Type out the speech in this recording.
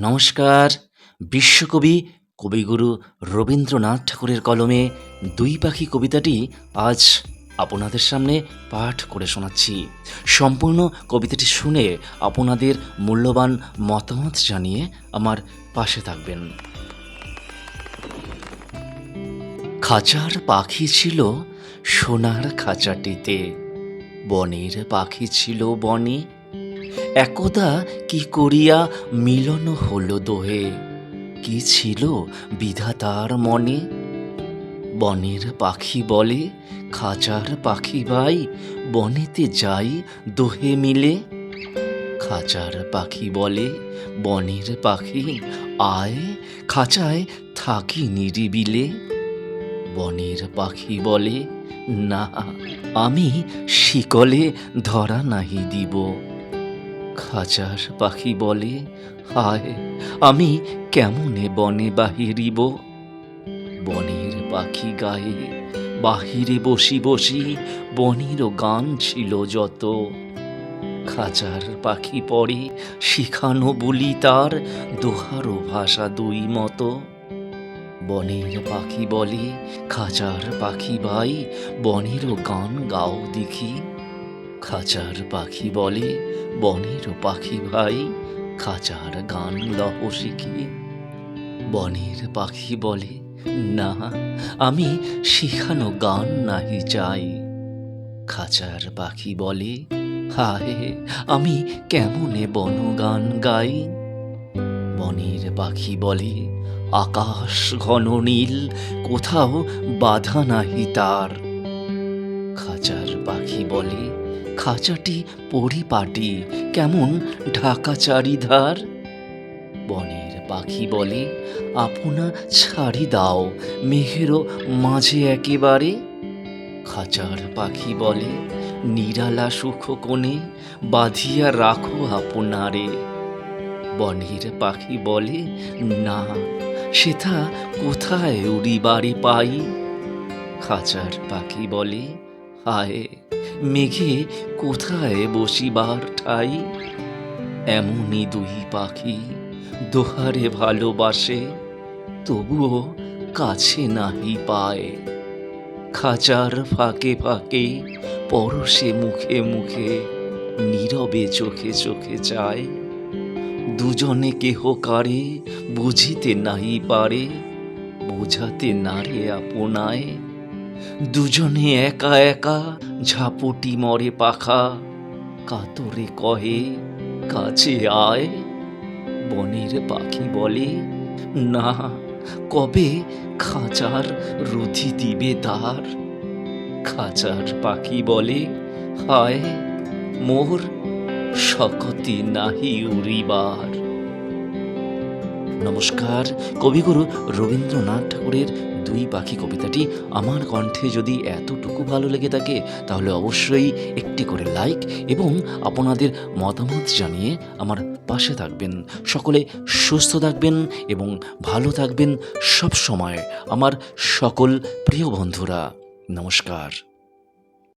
নমস্কার। বিশ্বকবি কবিগুরু রবীন্দ্রনাথ ঠাকুরের কলমে দুই পাখি কবিতাটি আজ আপনাদের সামনে পাঠ করে শোনাচ্ছি। সম্পূর্ণ কবিতাটি শুনে আপনাদের মূল্যবান মতামত জানিয়ে আমার পাশে থাকবেন। খাঁচার পাখি ছিল সোনার খাঁচাটিতে, বনের পাখি ছিল বনে একদা কি করিয়া মিলন হলো দোহে? কি ছিল বিধাতার মনে? বনের পাখি বলে, খাঁচার পাখি ভাই, বনেতে যাই দোহে মিলে। খাঁচার পাখি বলে, বনের পাখি, আয়, খাঁচায় থাকি নিরিবিলে। বনের পাখি বলে, না, আমি শিকলে ধরা নাহি দিব। খাঁচার পাখি বলে, হায়, আমি কেমনে বনে বাহিরিব? বনের পাখি গায়ে, বাহিরে বসি বসি বনেরও গান ছিল যত। খাঁচার পাখি পড়ে, শিখানো বলি তার দোহারো ভাষা দুই মতো। বনের পাখি বলে খাঁচার পাখি ভাই বনেরও গান গাও দেখি। খাঁচার পাখি বলে, বনের পাখি ভাই, খাঁচার গান লহ শিখি বনের পাখি বলে, না, আমি শিখানো গান নাহি চাই। খাঁচার পাখি বলে, হায়, আমি কেমনে বন গান গাই? বনের পাখি বলে, আকাশ ঘন নীল, কোথাও বাধা নাহি তার। খাঁচার পাখি বলে খাঁচাটি পরিপাটি, কেমন ঢাকা চারিধার বনের পাখি বলে, আপনা ছাড়ি দাও মেঘেরও মাঝে একেবারে। খাঁচার পাখি বলে, নিরালা সুখ কোণে বাঁধিয়া রাখো আপনারে। বনের পাখি বলে, না, সেথা কোথায় উড়ি বাড়ি পাই? খাঁচার পাখি বলে, হায় মেঘে কোথায় বসিবার ঠাই? এমনই দুই পাখি দোহারে ভালোবাসে, তবুও কাছে নাহি পায়। খাঁচার ফাঁকে ফাঁকে, পরশে মুখে মুখে, নীরবে চোখে চোখে চায়। দুজনে কেহ কারে বুঝিতে নাহি পারে, বোঝাতে নারে আপনায় দুজনে একা একা ঝাপটি মরে পাখা। কাতরে কহে, কাছে আয়। বনের পাখি বলে, না, কবে খাঁচার রুধি দিবে তার? খাঁচার পাখি বলে, হায়, মোর শকতি নাহি উড়িবার। নমস্কার। কবিগুরু রবীন্দ্রনাথ ঠাকুরের দুই পাখি কবিতাটি আমার কণ্ঠে যদি এতটুকু ভালো লেগে থাকে, তাহলে অবশ্যই একটি করে লাইক এবং আপনাদের মতামত জানিয়ে আমার পাশে থাকবেন। সকলে সুস্থ থাকবেন এবং ভালো থাকবেন সব সময় আমার সকল প্রিয় বন্ধুরা। নমস্কার।